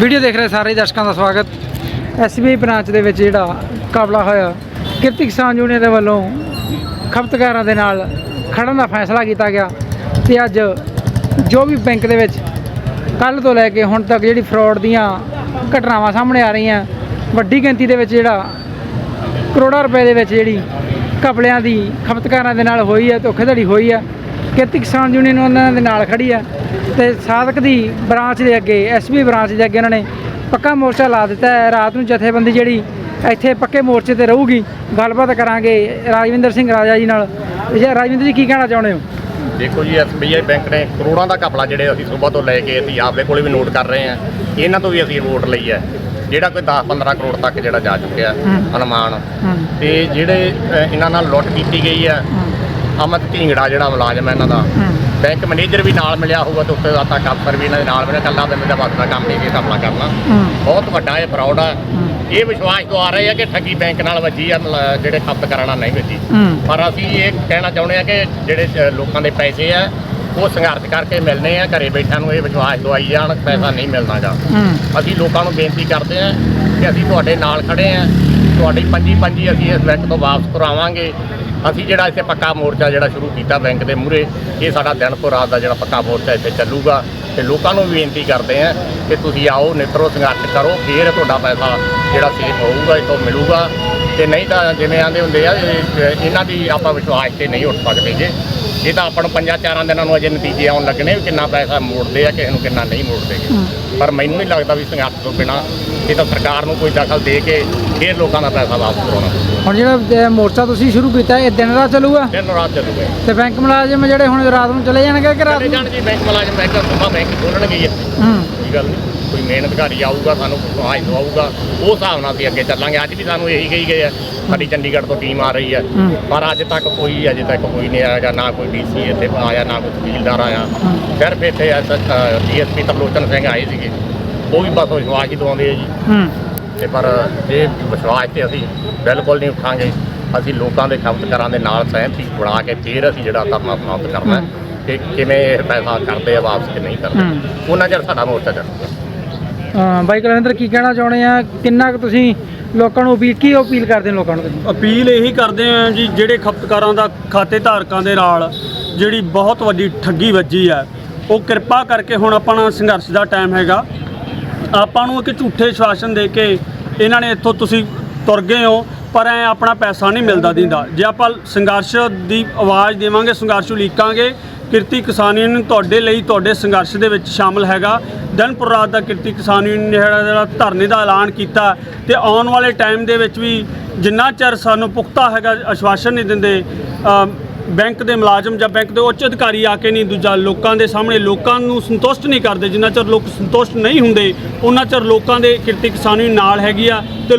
Video ਦੇਖ ਰਹੇ ਸਾਰੇ ਦਰਸ਼ਕਾਂ ਦਾ ਸਵਾਗਤ। ਐਸਬੀਆਈ ਬ੍ਰਾਂਚ ਦੇ ਵਿੱਚ ਜਿਹੜਾ ਕਾਬਲਾ ਹੋਇਆ, ਕਿਰਤੀ ਕਿਸਾਨ ਯੂਨੀਅਨ ਦੇ ਵੱਲੋਂ ਖਪਤਕਾਰਾਂ ਦੇ ਨਾਲ ਖੜਨ ਦਾ ਫੈਸਲਾ ਕੀਤਾ ਗਿਆ ਤੇ ਅੱਜ ਜੋ ਵੀ ਬੈਂਕ ਦੇ ਵਿੱਚ ਕੱਲ ਤੋਂ ਲੈ ਕੇ ਹੁਣ ਤੱਕ ਜਿਹੜੀ ਫਰਾਡ ਦੀਆਂ ਘਟਨਾਵਾਂ ਸਾਹਮਣੇ ਆ ਰਹੀਆਂ, ਵੱਡੀ ਗਿਣਤੀ ਦੇ ਵਿੱਚ ਜਿਹੜਾ ਕਰੋੜਾਂ ਰੁਪਏ ਦੇ ਵਿੱਚ ਜਿਹੜੀ ਘਪਲਿਆਂ ਦੀ ਖਪਤਕਾਰਾਂ ਦੇ ਨਾਲ ਹੋਈ ਹੈ ਧੋਖੇਧੜੀ ਹੋਈ ਹੈ, ਕਿਰਤੀ ਕਿਸਾਨ ਯੂਨੀਅਨ ਉਹਨਾਂ ਦੇ ਨਾਲ ਖੜੀ ਹੈ। ਤੇ ਸਾਧਕ ਦੀ ਬ੍ਰਾਂਚ ਦੇ ਅੱਗੇ ਐਸਬੀ ਬ੍ਰਾਂਚ ਦੇ ਅੱਗੇ ਉਹਨਾਂ ਨੇ ਪੱਕਾ ਮੋਰਚਾ ਲਾ ਦਿੱਤਾ ਹੈ। ਰਾਤ ਨੂੰ ਜਥੇਬੰਦੀ ਜਿਹੜੀ ਇੱਥੇ ਪੱਕੇ ਮੋਰਚੇ ਤੇ ਰਹੂਗੀ ਗੱਲਬਾਤ ਕਰਾਂਗੇ ਰਾਜਵਿੰਦਰ ਸਿੰਘ ਰਾਜਾ ਜੀ ਨਾਲ। ਜੀ ਰਾਜਵਿੰਦਰ ਜੀ ਕੀ ਕਹਿਣਾ ਚਾਹੁੰਦੇ ਹੋ? ਦੇਖੋ ਜੀ ਐਸਬੀਆਈ ਬੈਂਕ ਨੇ ਕਰੋੜਾਂ ਦਾ ਘਪਲਾ ਜਿਹੜੇ ਅਸੀਂ ਸਵੇਰ ਤੋਂ ਲੈ ਕੇ ਅਸੀਂ ਆਪਦੇ ਕੋਲੇ ਵੀ ਨੋਟ ਕਰ ਰਹੇ ਹਾਂ। ਇਹਨਾਂ ਤੋਂ ਵੀ ਅਸੀਂ ਰਿਪੋਰਟ ਲਈ ਹੈ। ਜਿਹੜਾ ਕੋਈ 10-15 ਕਰੋੜ ਤੱਕ ਜਿਹੜਾ ਜਾ ਚੁੱਕਿਆ। ਅਨੁਮਾਨ। ਤੇ ਜਿਹੜੇ ਇਹਨਾਂ ਨਾਲ ਲੁੱਟ ਕੀਤੀ ਗਈ ਹੈ। ਅਮਤ ਢੀਂਗੜਾ ਜਿਹੜਾ ਮੁਲਾਜ਼ਮ ਹੈ ਇਹਨਾਂ ਦਾ। ਬੈਂਕ ਮੈਨੇਜਰ ਵੀ ਨਾਲ ਮਿਲਿਆ ਹੋਊਗਾ ਤੇ ਉੱਤੇ ਦਾ ਤੱਕ ਅਫਸਰ ਵੀ ਇਹਨਾਂ ਦੇ ਨਾਲ ਮਿਲਿਆ ਕੱਲਾ ਬੰਦੇ ਦਾ ਵੱਸ ਦਾ ਕੰਮ ਨਹੀਂ ਇਹ ਘਪਲਾ ਕਰਨਾ। ਬਹੁਤ ਵੱਡਾ ਇਹ ਫਰਾਡ ਆ। ਹੂੰ। ਇਹ ਵਿਸ਼ਵਾਸ ਦਵਾ ਰਹੇ ਆ ਕਿ ਠੱਗੀ ਬੈਂਕ ਨਾਲ ਵੱਜੀ ਆ ਜਿਹੜੇ ਖਪਤ ਕਰਾਣਾ ਨਹੀਂ ਵੱਜੀ। ਪਰ ਅਸੀਂ ਇਹ ਕਹਿਣਾ ਚਾਹੁੰਦੇ ਆ ਕਿ ਜਿਹੜੇ ਲੋਕਾਂ ਦੇ ਪੈਸੇ ਆ ਉਹ ਸੰਘਰਸ਼ ਕਰਕੇ ਮਿਲਨੇ ਆ ਘਰੇ ਬੈਠਿਆਂ ਨੂੰ ਇਹ ਵਿਸ਼ਵਾਸ ਦਵਾਈ ਜਾਣ ਪੈਸਾ ਨਹੀਂ ਮਿਲਣਾਗਾ। ਅਸੀਂ ਲੋਕਾਂ ਨੂੰ ਬੇਨਤੀ ਕਰਦੇ ਆ ਕਿ ਅਸੀਂ ਤੁਹਾਡੇ ਨਾਲ ਖੜੇ ਆ ਤੁਹਾਡੀ ਪੰਜੀ ਪੰਜੀ ਅਸੀਂ ਇਸ ਬੈਂਕ ਤੋਂ ਵਾਪਸ ਕਰਾਵਾਂਗੇ। ਅਸੀਂ ਜਿਹੜਾ ਇੱਥੇ ਪੱਕਾ ਮੋਰਚਾ ਜਿਹੜਾ ਸ਼ੁਰੂ ਕੀਤਾ ਬੈਂਕ ਦੇ ਮੂਹਰੇ, ਇਹ ਸਾਡਾ ਦਿਨ ਤੋਂ ਰਾਤ ਦਾ ਜਿਹੜਾ ਪੱਕਾ ਮੋਰਚਾ ਇੱਥੇ ਚੱਲੂਗਾ। ਤੇ ਲੋਕਾਂ ਨੂੰ ਵੀ ਬੇਨਤੀ ਕਰਦੇ ਆ ਕਿ ਤੁਸੀਂ ਆਓ, ਨਿਤਰੋ ਸੰਘਰਸ਼ ਕਰੋ, ਫੇਰ ਤੁਹਾਡਾ ਪੈਸਾ ਜਿਹੜਾ ਸੇਫ ਹੋਊਗਾ ਇਹ ਤੋਂ ਮਿਲੂਗਾ। ਤੇ ਨਹੀਂ ਤਾਂ ਜਿਵੇਂ ਆਂਦੇ ਹੁੰਦੇ ਆ ਇਹਨਾਂ ਦੀ ਆਪਾਂ ਵਿਸ਼ਵਾਸ ਤੇ ਨਹੀਂ ਉੱਠ ਸਕਦੇ ਜੇ ਇਹ ਤਾਂ ਆਪਾਂ ਨੂੰ ਪੰਜਾਂ ਚਾਰਾਂ ਦਿਨਾਂ ਨੂੰ ਅਜੇ ਨਤੀਜੇ ਆਉਣ ਲੱਗਣੇ ਵੀ ਕਿੰਨਾ ਪੈਸਾ ਮੋੜਦੇ ਆ ਕਿਸੇ ਨੂੰ ਕਿੰਨਾ ਨਹੀਂ ਮੋੜਦੇ। ਪਰ ਮੈਨੂੰ ਨਹੀਂ ਲੱਗਦਾ ਵੀ ਸੰਘਰਸ਼ ਤੋਂ ਬਿਨਾ ਇਹ ਤਾਂ ਸਰਕਾਰ ਨੂੰ ਕੋਈ ਦਖਲ ਦੇ ਕੇ ਫੇਰ ਲੋਕਾਂ ਦਾ ਪੈਸਾ ਵਾਪਸ ਕਰਾਉਣਾ। ਹੁਣ ਜਿਹੜਾ ਮੋਰਚਾ ਤੁਸੀਂ ਸ਼ੁਰੂ ਕੀਤਾ ਇਹ ਦਿਨ ਰਾਤ ਚੱਲੂਗਾ? ਦਿਨ ਰਾਤ ਚੱਲੂਗਾ ਤੇ ਬੈਂਕ ਮੁਲਾਜ਼ਮ ਜਿਹੜੇ ਹੁਣ ਰਾਤ ਨੂੰ ਚਲੇ ਜਾਣਗੇ ਕਿ ਰਾਤ ਨੂੰ? ਜਾਣ ਜੀ ਬੈਂਕ ਮੁਲਾਜ਼ਮ ਬੈਂਕ ਸੁਬਾ ਬੈਂਕ ਖੋਲਣਗੇ ਹੀ ਇੱਥੇ ਹੂੰ। ਕੋਈ ਗੱਲ ਨਹੀਂ। ਕੋਈ ਮੇਨ ਅਧਿਕਾਰੀ ਆਊਗਾ ਸਾਨੂੰ ਸਹਾਇ ਦਵਾਊਗਾ। ਉਹ ਹਿਸਾਬ ਨਾਲ ਅਸੀਂ ਅੱਗੇ ਚੱਲਾਂਗੇ। ਅੱਜ ਵੀ ਸਾਨੂੰ ਇਹੀ ਕਹੀ ਗਏ ਆ ਸਾਡੀ ਚੰਡੀਗੜ੍ਹ ਤੋਂ ਟੀਮ ਆ ਰਹੀ ਹੈ। ਪਰ ਅੱਜ ਤੱਕ ਕੋਈ ਅਜੇ ਤੱਕ ਕੋਈ ਨਹੀਂ ਆਇਆ ਜਾਂ ਨਾ ਕੋਈ ਡੀਸੀ ਇੱਥੇ ਆਇਆ ਨਾ ਕੋਈ ਤਹਿਸੀਲਦਾਰ ਆਇਆ। ਸਿਰਫ ਇੱਥੇ ਡੀਐਸਪੀ ਤਰਲੋਚਨ ਸਿੰਘ ਆਏ ਸੀਗੇ। ਉਹ ਵੀ ਬਸ ਵਿਸ਼ਵਾਸ ਹੀ ਦਵਾਉਂਦੇ ਆ ਜੀ। ਤੇ ਪਰ ਇਹ ਵਿਸ਼ਵਾਸ ਤੇ ਅਸੀਂ ਬਿਲਕੁਲ ਨਹੀਂ ਉੱਠਾਂਗੇ ਅਸੀਂ ਲੋਕਾਂ ਦੇ ਖਪਤਕਾਰਾਂ ਦੇ ਨਾਲ ਸਹਿਮਤੀ ਬਣਾ ਕੇ ਫਿਰ ਅਸੀਂ ਜਿਹੜਾ ਧਰਨਾ ਸਮਾਪਤ ਕਰਨਾ ਹੈ ਕਿ ਕਿਵੇਂ ਇਹ ਪੈਸਾ ਕਰਦੇ ਆ ਵਾਪਸ ਕਿ ਨਹੀਂ ਕਰਦੇ। ਉਹਨਾਂ ਚਿਰ ਸਾਡਾ ਮੋਰਚਾ ਚੱਲੂਗਾ। ਅ, ਬਾਈ ਕੁਲਵਿੰਦਰ ਕੀ ਕਹਿਣਾ ਚਾਹੁੰਦੇ ਆ? ਕਿੰਨਾ ਕੁ ਤੁਸੀਂ ਲੋਕਾਂ ਨੂੰ ਅਪੀਲ ਕੀ ਅਪੀਲ ਕਰਦੇ ਨੇ ਲੋਕਾਂ ਨੂੰ ਤੁਸੀਂ? ਅਪੀਲ ਇਹੀ ਕਰਦੇ ਆ ਜੀ ਜਿਹੜੇ ਖਪਤਕਾਰਾਂ ਦਾ ਖਾਤੇ ਧਾਰਕਾਂ ਦੇ ਨਾਲ ਜਿਹੜੀ ਬਹੁਤ ਵੱਡੀ ਠੱਗੀ ਵੱਜੀ ਹੈ ਉਹ ਕਿਰਪਾ ਕਰਕੇ ਹੁਣ ਆਪਣਾ ਸੰਘਰਸ਼ ਦਾ ਟਾਈਮ ਹੈਗਾ। ਆਪਾਂ ਨੂੰ ਇੱਕ ਝੂਠੇ ਸ਼ਾਸਨ ਦੇ ਕੇ ਇਹਨਾਂ ਨੇ ਇੱਥੋਂ ਤੁਸੀਂ ਤੁਰ ਗਏ ਹੋ ਪਰ ਐ ਆਪਣਾ ਪੈਸਾ ਨਹੀਂ ਮਿਲਦਾ ਦਿੰਦਾ। ਜੇ ਆਪਾਂ ਸੰਘਰਸ਼ ਦੀ ਆਵਾਜ਼ ਦੇਵਾਂਗੇ ਸੰਘਰਸ਼ ਉਲੀਕਾਂਗੇ ਕਿਰਤੀ ਕਿਸਾਨ ਯੂਨੀਅਨ ਤੁਹਾਡੇ ਲਈ, ਤੁਹਾਡੇ ਸੰਘਰਸ਼ ਦੇ ਵਿੱਚ ਸ਼ਾਮਲ ਹੈਗਾ। ਦਿਨਪੁਰ ਰਾਤ ਦਾ ਕਿਰਤੀ ਕਿਸਾਨ ਯੂਨੀਅਨ ਨੇ ਜਿਹੜਾ ਜਿਹੜਾ ਧਰਨੇ ਦਾ ਐਲਾਨ ਕੀਤਾ ਤੇ ਆਉਣ ਵਾਲੇ ਟਾਈਮ ਦੇ ਵਿੱਚ ਵੀ ਜਿੰਨਾ ਚਿਰ ਸਾਨੂੰ ਪੁਖਤਾ ਹੈਗਾ ਅਸ਼ਵਾਸਨ ਨਹੀਂ ਦਿੰਦੇ ਬੈਂਕ ਦੇ ਮੁਲਾਜ਼ਮ ਜਾਂ ਬੈਂਕ ਦੇ ਉੱਚ ਅਧਿਕਾਰੀ ਆ ਕੇ ਨਹੀਂ, ਦੂਜਾ ਲੋਕਾਂ ਦੇ ਸਾਹਮਣੇ ਲੋਕਾਂ ਨੂੰ ਸੰਤੁਸ਼ਟ ਨਹੀਂ ਕਰਦੇ, ਜਿੰਨਾ ਚਿਰ ਲੋਕ ਸੰਤੁਸ਼ਟ ਨਹੀਂ ਹੁੰਦੇ, ਉਹਨਾਂ ਚਿਰ ਲੋਕਾਂ ਦੇ ਕਿਰਤੀ ਕਿਸਾਨੀ ਨਾਲ ਹੈਗੀ ਆ ਤੇ ਲੋ-